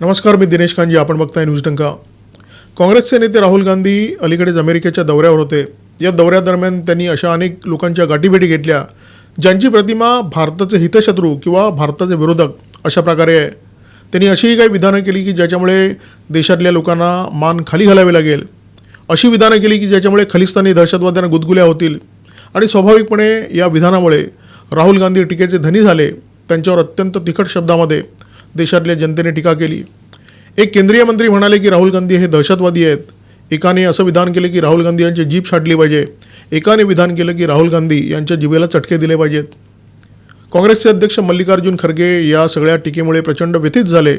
नमस्कार मी दिनेश कांजी आपण बघताय न्यूज टंका काँग्रेसचे नेते राहुल गांधी अलीकडेच अमेरिकेच्या दौऱ्यावर होते. या दौऱ्यादरम्यान त्यांनी अशा अनेक लोकांच्या गाठीभेटी घेतल्या. ज्यांची प्रतिमा भारताचे हितशत्रू किंवा भारताचे विरोधक अशा प्रकारे आहे. त्यांनी अशीही काही विधानं केली की ज्याच्यामुळे देशातल्या लोकांना मान खाली घालावी लागेल. अशी विधानं केली की ज्याच्यामुळे खलिस्तानी दहशतवाद्यांना गुदगुल्या होतील. आणि स्वाभाविकपणे या विधानामुळे राहुल गांधी टीकेचे धनी झाले. त्यांच्यावर अत्यंत तिखट शब्दामध्ये देशातल्या जनतेने टीका केली. एक केंद्रीय मंत्री म्हणाले की राहुल गांधी हे दहशतवादी आहेत. एकाने असं विधान केलं की राहुल गांधी यांची जीभ छाटली पाहिजे. एकाने विधान केलं की राहुल गांधी यांच्या जिभेला चटके दिले पाहिजेत. काँग्रेसचे अध्यक्ष मल्लिकार्जुन खरगे या सगळ्या टीकेमुळे प्रचंड व्यथित झाले.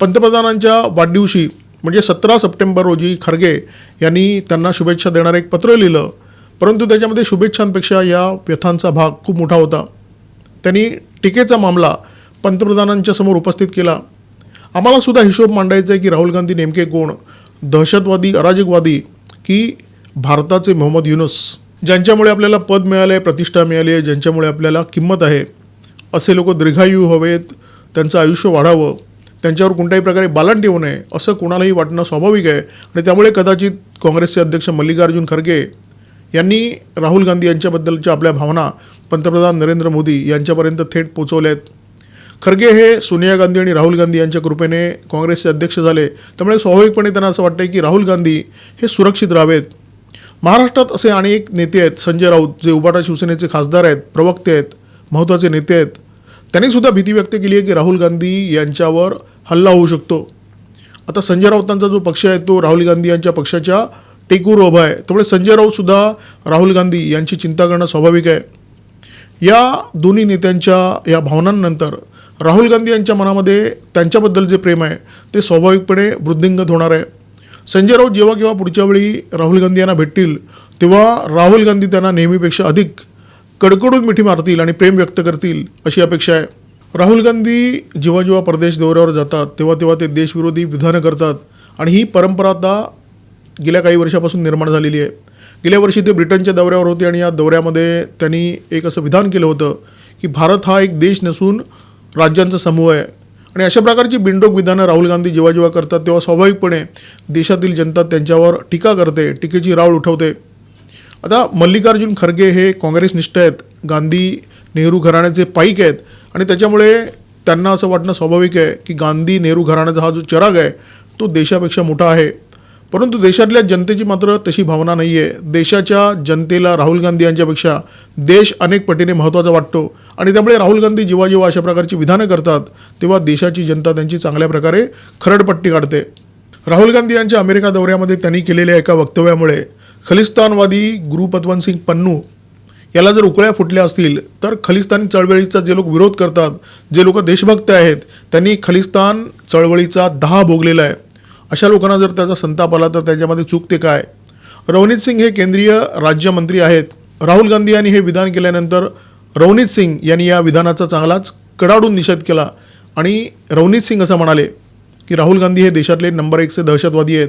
पंतप्रधानांच्या वाढदिवशी म्हणजे सतरा सप्टेंबर रोजी खरगे यांनी त्यांना शुभेच्छा देणारं एक पत्र लिहिलं. परंतु त्याच्यामध्ये शुभेच्छांपेक्षा या व्यथांचा भाग खूप मोठा होता. त्यांनी टीकेचा मामला पंतप्रधानांच्या समोर उपस्थित केला. आम्हाला सुद्धा हिशोब मांडायचा आहे की राहुल गांधी नेमके कोण? दहशतवादी अराजकवादी की भारताचे मोहम्मद युनुस? ज्यांच्यामुळे आपल्याला पद मिळालं आहे प्रतिष्ठा मिळाली आहे ज्यांच्यामुळे आपल्याला किंमत आहे असे लोक दीर्घायू हवेत त्यांचं आयुष्य वाढावं त्यांच्यावर कोणत्याही प्रकारे बालन ठेवू नये असं कोणालाही वाटणं स्वाभाविक आहे. आणि त्यामुळे कदाचित काँग्रेसचे अध्यक्ष मल्लिकार्जुन खरगे यांनी राहुल गांधी यांच्याबद्दलच्या आपल्या भावना पंतप्रधान नरेंद्र मोदी यांच्यापर्यंत थेट पोचवल्या आहेत खरगे हे सोनिया गांधी आणि राहुल गांधी यांच्या कृपेने काँग्रेसचे अध्यक्ष झाले. त्यामुळे स्वाभाविकपणे त्यांना असं वाटतं की राहुल गांधी हे सुरक्षित राहावेत. महाराष्ट्रात असे अनेक नेते आहेत. संजय राऊत जे उबाटा शिवसेनेचे खासदार आहेत प्रवक्ते आहेत महत्त्वाचे नेते आहेत. त्यांनी सुद्धा भीती व्यक्त केली आहे की राहुल गांधी यांच्यावर हल्ला होऊ शकतो. आता संजय राऊतांचा जो पक्ष आहे तो राहुल गांधी यांच्या पक्षाच्या टेकूर उभा आहे. त्यामुळे संजय राऊतसुद्धा राहुल गांधी यांची चिंता करणं स्वाभाविक आहे. या दोन्ही नेत्यांच्या या भावनांनंतर राहुल गांधी यांच्या मनामध्ये त्यांच्याबद्दल जे प्रेम आहे ते स्वाभाविकपणे वृद्धिंगत होणार आहे. संजय राऊत जेव्हा केव्हा पुढच्या वेळी राहुल गांधी यांना भेटतील तेव्हा राहुल गांधी त्यांना नेहमीपेक्षा अधिक कडकडून मिठी मारतील आणि प्रेम व्यक्त करतील अशी अपेक्षा आहे. राहुल गांधी जेव्हा जेव्हा परदेश दौऱ्यावर जातात तेव्हा तेव्हा ते देशविरोधी विधानं करतात आणि ही परंपरा आता गेल्या काही वर्षापासून निर्माण झालेली आहे. गेल्या वर्षी ते ब्रिटनच्या दौऱ्यावर होते आणि या दौऱ्यामध्ये त्यांनी एक असं विधान केलं होतं की भारत हा एक देश नसून राज्यांचा समूह आहे. आणि अशा प्रकारची बिंडोक विधानं राहुल गांधी जेव्हा जेव्हा करतात तेव्हा स्वाभाविकपणे देशातील जनता त्यांच्यावर टीका करते टीकेची रावळ उठवते. आता मल्लिकार्जुन खरगे हे काँग्रेसनिष्ठ आहेत गांधी नेहरू घराण्याचे पाईक आहेत आणि त्याच्यामुळे त्यांना असं वाटणं स्वाभाविक आहे की गांधी नेहरू घराण्याचा हा जो चराग आहे तो देशापेक्षा मोठा आहे. परंतु देशातल्या जनतेची मात्र तशी भावना नाही आहे देशाच्या जनतेला राहुल गांधी यांच्यापेक्षा देश अनेक पटीने महत्त्वाचा वाटतो. आणि त्यामुळे राहुल गांधी जेव्हा जेव्हा अशा प्रकारची विधानं करतात तेव्हा देशाची जनता त्यांची चांगल्या प्रकारे खरडपट्टी काढते. राहुल गांधी यांच्या अमेरिका दौऱ्यामध्ये त्यांनी केलेल्या एका वक्तव्यामुळे खलिस्तानवादी गुरुपतवंत सिंग पन्नू याला जर उकळ्या फुटल्या असतील तर खलिस्तानी चळवळीचा जे लोक विरोध करतात जे लोक देशभक्त आहेत त्यांनी खलिस्तान चळवळीचा दहा भोगलेला आहे. अशा लोकांना जर त्याचा संताप आला तर त्याच्यामध्ये चूक ते काय? रवनीत सिंग हे केंद्रीय राज्यमंत्री आहेत. राहुल गांधी यांनी हे विधान केल्यानंतर रवनीत सिंग यांनी या विधानाचा चांगलाच कडाडून निषेध केला. आणि रवनीत सिंग असं म्हणाले की राहुल गांधी हे देशातले नंबर एकचे दहशतवादी आहेत.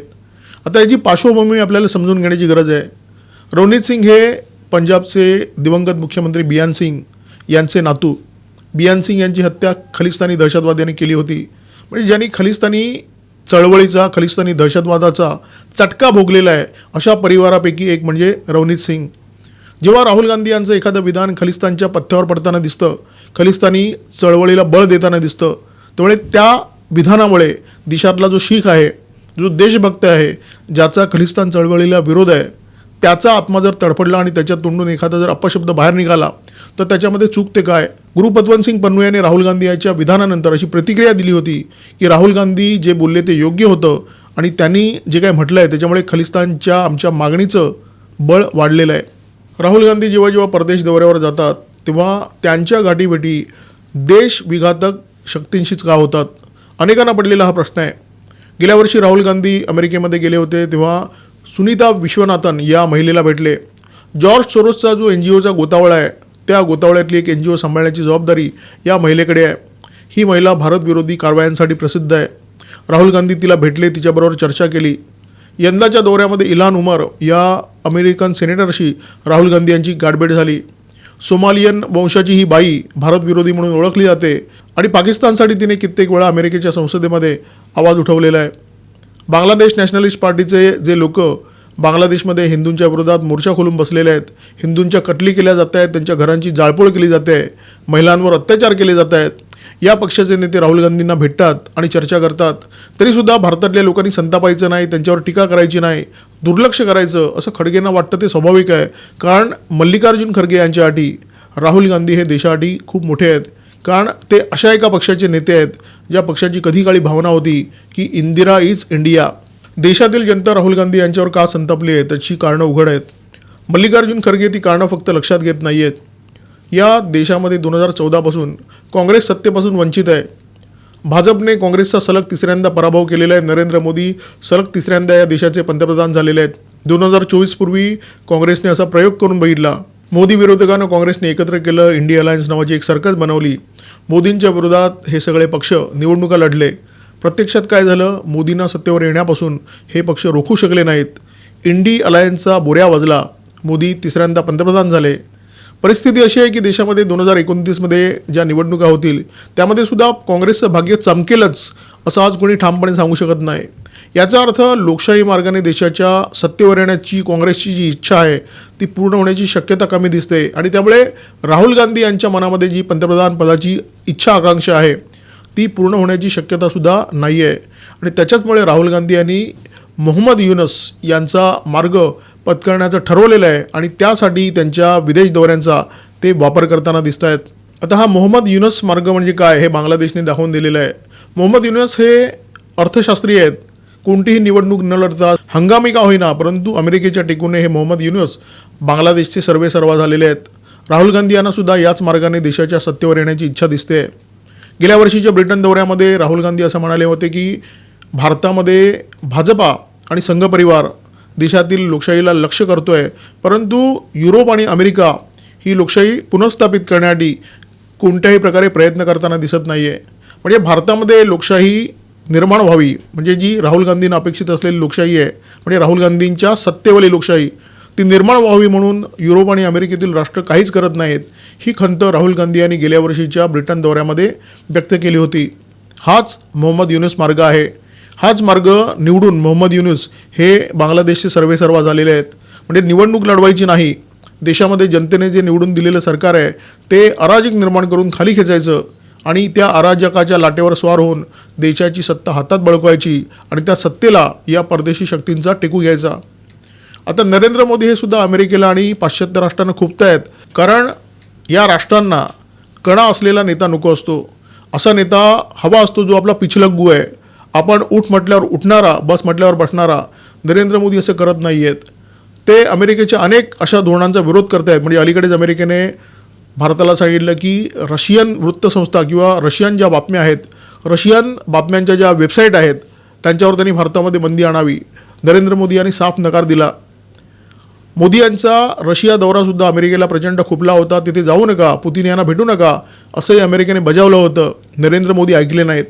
आता याची पार्श्वभूमी आपल्याला समजून घेण्याची गरज आहे. रवनीत सिंग हे पंजाबचे दिवंगत मुख्यमंत्री बियान सिंग यांचे नातू. बियान सिंग यांची हत्या खलिस्तानी दहशतवाद्यांनी केली होती. म्हणजे ज्यांनी खलिस्तानी चळवळीचा खलिस्तानी दहशतवादाचा चटका भोगलेला आहे. अशा परिवारापैकी एक म्हणजे रवनीत सिंग. जेव्हा राहुल गांधी यांचं एखादं विधान खलिस्तानच्या पथ्यावर पडताना दिसतं खलिस्तानी चळवळीला बळ देताना दिसतं त्यामुळे त्या विधानामुळे देशातला जो शीख आहे जो देशभक्त आहे ज्याचा खलिस्तान चळवळीला विरोध आहे त्याचा आत्मा जर तडफडला आणि त्याच्या तोंडून एखादा जर अपशब्द बाहेर निघाला तर त्याच्यामध्ये चूक ते काय? गुरुपतवंत सिंग पन्नू यांनी राहुल गांधी यांच्या विधानानंतर अशी प्रतिक्रिया दिली होती की राहुल गांधी जे बोलले ते योग्य होतं आणि त्यांनी जे काय म्हटलं आहे त्याच्यामुळे खलिस्तानच्या आमच्या मागणीचं बळ वाढलेलं आहे. राहुल गांधी जेव्हा जेव्हा परदेश दौऱ्यावर जातात तेव्हा त्यांच्या गाठीभेटी देश विघातक शक्तींशीच का होतात? अनेकांना पडलेला हा प्रश्न आहे. गेल्या वर्षी राहुल गांधी अमेरिकेमध्ये गेले होते तेव्हा सुनीता विश्वनाथन या महिलेला भेटले. जॉर्ज सोरोसचा जो एन जी ओचा गोतावळा आहे त्या गोतावळ्यातली एक एन जी ओ सांभाळण्याची जबाबदारी या महिलेकडे आहे. ही महिला भारतविरोधी कारवायांसाठी प्रसिद्ध आहे. राहुल गांधी तिला भेटले तिच्याबरोबर चर्चा केली. यंदाच्या दौऱ्यामध्ये इलान उमर या अमेरिकन सेनेटरशी राहुल गांधी यांची गाठभेट झाली. सोमालियन वंशाची ही बाई भारतविरोधी म्हणून ओळखली जाते आणि पाकिस्तानसाठी तिने कित्येक वेळा अमेरिकेच्या संसदेमध्ये आवाज उठवलेला आहे. बांगलादेश नॅशनलिस्ट पार्टीचे जे लोक बांगलादेशमध्ये हिंदूंच्या विरोधात मोर्चा खोलून बसलेले आहेत हिंदूंच्या कटली केल्या जात आहेत त्यांच्या घरांची जाळपोळ केली जाते महिलांवर अत्याचार केले जात आहेत या पक्षाचे नेते राहुल गांधींना भेटतात आणि चर्चा करतात. तरीसुद्धा भारतातल्या लोकांनी संतापायचं नाही त्यांच्यावर टीका करायची नाही दुर्लक्ष करायचं असं खडगेंना वाटतं ते स्वाभाविक आहे. कारण मल्लिकार्जुन खरगे यांच्यासाठी राहुल गांधी हे देशासाठी खूप मोठे आहेत. कारण ते अशा एका पक्षाचे नेते आहेत ज्या पक्षाची कधी काळी भावना होती की इंदिरा इज इंडिया. देशातील जनता राहुल गांधी यांच्यावर का संतापली आहे? त्याची कारणं उघड आहेत. मल्लिकार्जुन खरगे ती कारणं फक्त लक्षात घेत नाही आहेत या देशामध्ये दोन हजार चौदापासून काँग्रेस सत्तेपासून वंचित आहे. भाजपने काँग्रेसचा सलग तिसऱ्यांदा पराभव केलेला आहे. नरेंद्र मोदी सलग तिसऱ्यांदा या देशाचे पंतप्रधान झालेले आहेत. दोन हजार चोवीसपूर्वी काँग्रेसने असा प्रयोग करून बघितला. मोदी विरोधकानं काँग्रेसने एकत्र केलं इंडिया अलायन्स नावाची एक सरकस बनवली. मोदींच्या विरोधात हे सगळे पक्ष निवडणुका लढले. प्रत्यक्षात काय झालं? मोदींना सत्तेवर येण्यापासून हे पक्ष रोखू शकले नाहीत. इंडी अलायन्सचा बोऱ्या वाजला. मोदी तिसऱ्यांदा पंतप्रधान झाले. परिस्थिती अशी आहे की देशामध्ये दोन हजार एकोणतीसमध्ये ज्या निवडणुका होतील त्यामध्ये सुद्धा काँग्रेसचं भाग्य चमकेलच असं आज कोणी ठामपणे सांगू शकत नाही. याचा अर्थ लोकशाही मार्गाने देशाच्या सत्तेवर येण्याची काँग्रेसची जी इच्छा आहे ती पूर्ण होण्याची शक्यता कमी दिसते. आणि त्यामुळे राहुल गांधी यांच्या मनामध्ये जी पंतप्रधान पदाची इच्छा आकांक्षा आहे ती पूर्ण होण्याची शक्यतासुद्धा नाही आहे आणि त्याच्याचमुळे राहुल गांधी यांनी मोहम्मद युनस यांचा मार्ग पत्करण्याचं ठरवलेलं आहे आणि त्यासाठी त्यांच्या विदेश दौऱ्यांचा ते वापर करताना दिसत आहेत आता हा मोहम्मद युनस मार्ग म्हणजे काय हे बांगलादेशने दाखवून दिलेलं आहे. मोहम्मद युनस हे अर्थशास्त्री आहेत. कोणतीही निवडणूक न लढता हंगामी का होईना परंतु अमेरिकेच्या टेकूने हे मोहम्मद युनस बांगलादेशचे सर्वे सर्वा झालेले आहेत. राहुल गांधी यांना सुद्धा याच मार्गाने देशाच्या सत्तेवर येण्याची इच्छा दिसते गेल्या वर्षीच्या ब्रिटन दौऱ्यामध्ये राहुल गांधी असं म्हणाले होते की भारतामध्ये भाजपा आणि संघ परिवार देशातील लोकशाहीला लक्ष आहे परंतु युरोप आणि अमेरिका ही लोकशाही पुनर्स्थापित करण्यासाठी कोणत्याही प्रकारे प्रयत्न करताना दिसत नाही आहे म्हणजे भारतामध्ये लोकशाही निर्माण व्हावी. म्हणजे जी राहुल गांधींना अपेक्षित असलेली लोकशाही आहे म्हणजे राहुल गांधींच्या सत्तेवाली लोकशाही ती निर्माण व्हावी म्हणून युरोप आणि अमेरिकेतील राष्ट्र काहीच करत नाहीत ही खंत राहुल गांधी यांनी गेल्या वर्षीच्या ब्रिटन दौऱ्यामध्ये व्यक्त केली होती. हाच मोहम्मद युनुस मार्ग आहे. हाच मार्ग निवडून मोहम्मद युनुस हे बांगलादेशचे सर्वे सर्वा झालेले आहेत. म्हणजे निवडणूक लढवायची नाही. देशामध्ये जनतेने जे निवडून दिलेलं सरकार आहे ते अराजक निर्माण करून खाली खेचायचं. आणि त्या अराजकाच्या लाटेवर स्वार होऊन देशाची सत्ता हातात बळकवायची आणि त्या सत्तेला या परदेशी शक्तींचा टेकू घ्यायचा. आता नरेंद्र मोदी हे सुद्धा अमेरिकेला आणि पाश्चात्य राष्ट्रांना खुपत आहेत. कारण या राष्ट्रांना कणा असलेला नेता नको असतो. असा नेता हवा असतो जो आपला पिछलग्गू आहे. आपण उठ म्हटल्यावर उठणारा बस म्हटल्यावर बसणारा नरेंद्र मोदी असं करत नाही आहेत ते अमेरिकेच्या अनेक अशा धोरणांचा विरोध करत आहेत म्हणजे अलीकडेच अमेरिकेने भारताला सांगितलं की रशियन वृत्तसंस्था किंवा रशियन ज्या बातम्या आहेत रशियन बातम्यांच्या ज्या वेबसाईट आहेत त्यांच्यावर त्यांनी भारतामध्ये बंदी आणावी. नरेंद्र मोदी यांनी साफ नकार दिला. मोदी यांचा रशिया दौरासुद्धा अमेरिकेला प्रचंड खुपला होता. तिथे जाऊ नका पुतीन यांना भेटू नका असंही अमेरिकेने बजावलं होतं. नरेंद्र मोदी ऐकले नाहीत.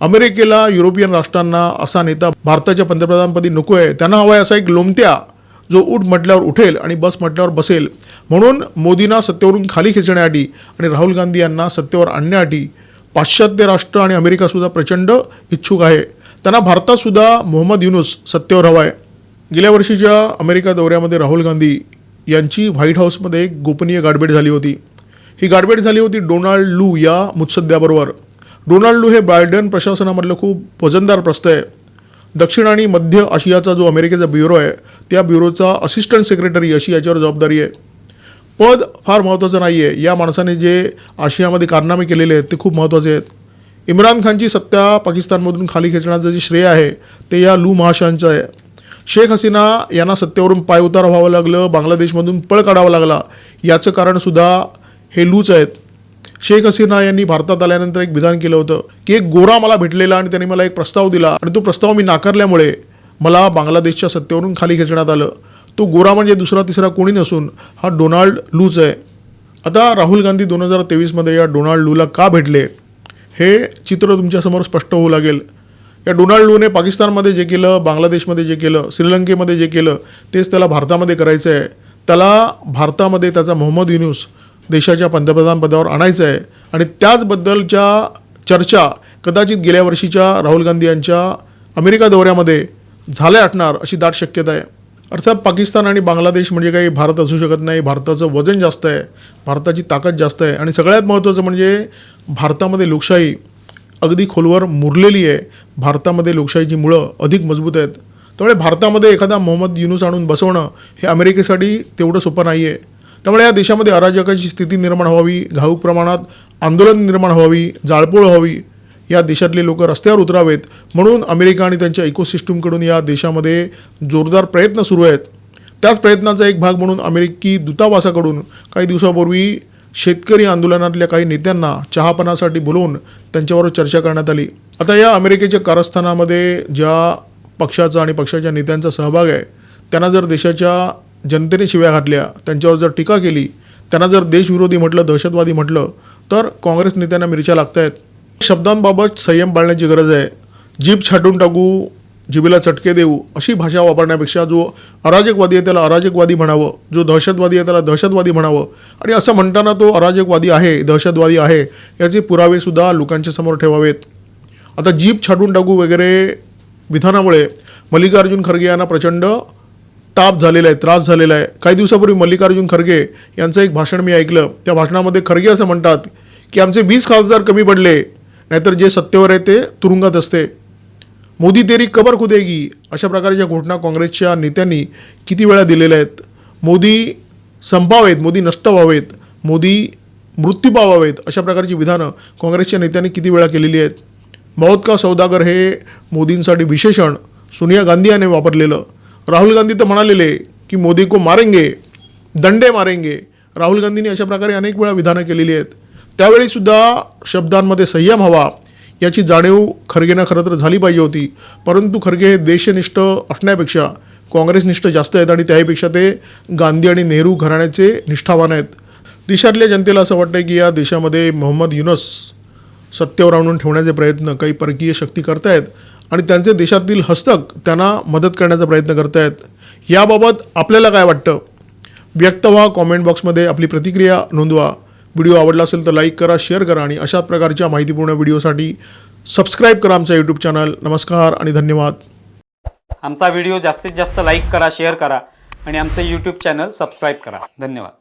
अमेरिकेला युरोपियन राष्ट्रांना असा नेता भारताच्या पंतप्रधानपदी नको आहे त्यांना हवा आहे असा एक लोमत्या जो उठ म्हटल्यावर उठेल आणि बस म्हटल्यावर बसेल. म्हणून मोदींना सत्तेवरून खाली खेचण्यासाठी आणि राहुल गांधी यांना सत्तेवर आणण्यासाठी पाश्चात्य राष्ट्र आणि अमेरिकासुद्धा प्रचंड इच्छुक आहे. त्यांना भारतातसुद्धा मोहम्मद युनुस सत्तेवर हवा आहे गेल्या वर्षीच्या अमेरिका दौऱ्यामध्ये राहुल गांधी यांची व्हाईट हाऊसमध्ये एक गोपनीय गाठभेट झाली होती. ही गाठभेट झाली होती डोनाल्ड लू या मुत्सद्द्याबरोबर डोनाल्ड लू हे बायडन प्रशासनामधलं खूप वजनदार प्रस्त आहे. दक्षिण आणि मध्य आशियाचा जो अमेरिकेचा ब्युरो आहे त्या ब्युरोचा असिस्टंट सेक्रेटरी अशी याच्यावर जबाबदारी आहे. पद फार महत्त्वाचं नाही आहे या माणसाने जे आशियामध्ये कारनामे केलेले आहेत ते खूप महत्त्वाचे आहेत. इम्रान खानची सत्ता पाकिस्तानमधून खाली खेचण्याचं जे श्रेय आहे ते या लू महाशयांचं आहे. शेख हसीना यांना सत्तेवरून पायउतार व्हावं लागलं बांगलादेशमधून पळ काढावा लागला याचं कारणसुद्धा हे लूच आहेत. शेख हसीना यांनी भारतात आल्यानंतर एक विधान केलं होतं की एक गोरा मला भेटलेला आणि त्यांनी मला एक प्रस्ताव दिला आणि तो प्रस्ताव मी नाकारल्यामुळे मला बांगलादेशच्या सत्तेवरून खाली खेचण्यात आलं. तो गोरा म्हणजे दुसरा तिसरा कोणी नसून हा डोनाल्ड लूच आहे. आता राहुल गांधी दोन हजार तेवीसमध्ये या डोनाल्ड लूला का भेटले? हे चित्र तुमच्यासमोर स्पष्ट होऊ लागेल. या डोनाल्ड लूने पाकिस्तानमध्ये जे केलं बांगलादेशमध्ये जे केलं श्रीलंकेमध्ये जे केलं तेच त्याला भारतामध्ये करायचं आहे. त्याला भारतामध्ये त्याचा मोहम्मद युनूस देशाच्या पंतप्रधान पदावर आणायचं आहे. आणि त्याचबद्दलच्या चर्चा कदाचित गेल्या वर्षीच्या राहुल गांधी यांच्या अमेरिका दौऱ्यामध्ये झाल्या असणार अशी दाट शक्यता आहे. अर्थात पाकिस्तान आणि बांगलादेश म्हणजे काही भारत असू शकत नाही. भारताचं वजन जास्त आहे. भारताची ताकद जास्त आहे. आणि सगळ्यात महत्त्वाचं म्हणजे भारतामध्ये लोकशाही अगदी खोलवर मुरलेली आहे. भारतामध्ये लोकशाहीची मुळं अधिक मजबूत आहेत. त्यामुळे भारतामध्ये एखादा मोहम्मद युनुस आणून बसवणं हे अमेरिकेसाठी तेवढं सोपं नाही आहे त्यामुळे या देशामध्ये अराजकाची स्थिती निर्माण व्हावी घाऊक प्रमाणात आंदोलन निर्माण व्हावी जाळपोळ व्हावी या देशातले लोक रस्त्यावर उतरावेत. म्हणून अमेरिका आणि त्यांच्या इकोसिस्टमकडून या देशामध्ये जोरदार प्रयत्न सुरू आहेत. त्याच प्रयत्नांचा एक भाग म्हणून अमेरिकी दूतावासाकडून काही दिवसापूर्वी शेतकरी आंदोलनातल्या काही नेत्यांना चहापणासाठी बोलवून त्यांच्यावर चर्चा करण्यात आली. आता या अमेरिकेच्या कारस्थानामध्ये ज्या पक्षाचा आणि पक्षाच्या नेत्यांचा सहभाग आहे त्यांना जर देशाच्या जनतेने शिव्या घातल्या त्यांच्यावर जर टीका केली त्यांना जर देशविरोधी म्हटलं दहशतवादी म्हटलं तर काँग्रेस नेत्यांना मिरच्या लागत आहेत शब्दांबाबत संयम पाळण्याची गरज आहे. जीभ छाटून टाकू जिभेला चटके देऊ अशी भाषा वापरण्यापेक्षा जो अराजकवादी आहे त्याला अराजकवादी म्हणावं जो दहशतवादी आहे त्याला दहशतवादी म्हणावं. आणि असं म्हणताना तो अराजकवादी आहे दहशतवादी आहे याचे पुरावेसुद्धा लोकांच्या समोर ठेवावेत. आता जीप छाटून टाकू वगैरे विधानामुळे मल्लिकार्जुन खरगे यांना प्रचंड ताप झालेला आहे त्रास झालेला आहे. काही दिवसापूर्वी मल्लिकार्जुन खरगे यांचं एक भाषण मी ऐकलं. त्या भाषणामध्ये खरगे असं म्हणतात की आमचे वीस खासदार कमी पडले नाहीतर जे सत्तेवर आहे ते तुरुंगात असते. मोदी तेरी कबर खुदेगी अशा प्रकारच्या घोषणा काँग्रेसच्या नेत्यांनी किती वेळा दिलेल्या आहेत. मोदी संपावेत मोदी नष्ट व्हावेत मोदी मृत्यू पावावेत अशा प्रकारची विधानं काँग्रेसच्या नेत्यांनी किती वेळा केलेली आहेत. मौत का सौदागर हे मोदींसाठी विशेषण सोनिया गांधी याने वापरलेलं. राहुल गांधी तर म्हणालेले की मोदी को मारेंगे दंडे मारेंगे. राहुल गांधींनी अशा प्रकारे अनेक वेळा विधानं केलेली आहेत. त्यावेळीसुद्धा शब्दांमध्ये संयम हवा याची जाणीव खरगेंना खरं तर झाली पाहिजे होती. परंतु खरगे हे देशनिष्ठ असण्यापेक्षा काँग्रेसनिष्ठ जास्त आहेत आणि त्याहीपेक्षा ते गांधी आणि नेहरू घराण्याचे निष्ठावान आहेत. देशातल्या जनतेला असं वाटतं की या देशामध्ये मोहम्मद युनस सत्तेवर आणून ठेवण्याचे प्रयत्न काही परकीय शक्ती करतायत आणि त्यांचे देशातील हस्तक त्यांना मदत करण्याचा प्रयत्न करतायत. याबाबत आपल्याला काय वाटतं? व्यक्त व्हा कॉमेंट बॉक्समध्ये आपली प्रतिक्रिया नोंदवा. व्हिडिओ आवडला असेल तर लाईक करा शेअर करा आणि अशाच प्रकारच्या माहितीपूर्ण व्हिडिओसाठी सबस्क्राईब करा आमचा यूट्यूब चॅनल नमस्कार आणि धन्यवाद. आमचा व्हिडिओ जास्तीत जास्त लाईक करा शेअर करा आणि आमचं यूट्यूब चॅनल सबस्क्राईब करा. धन्यवाद.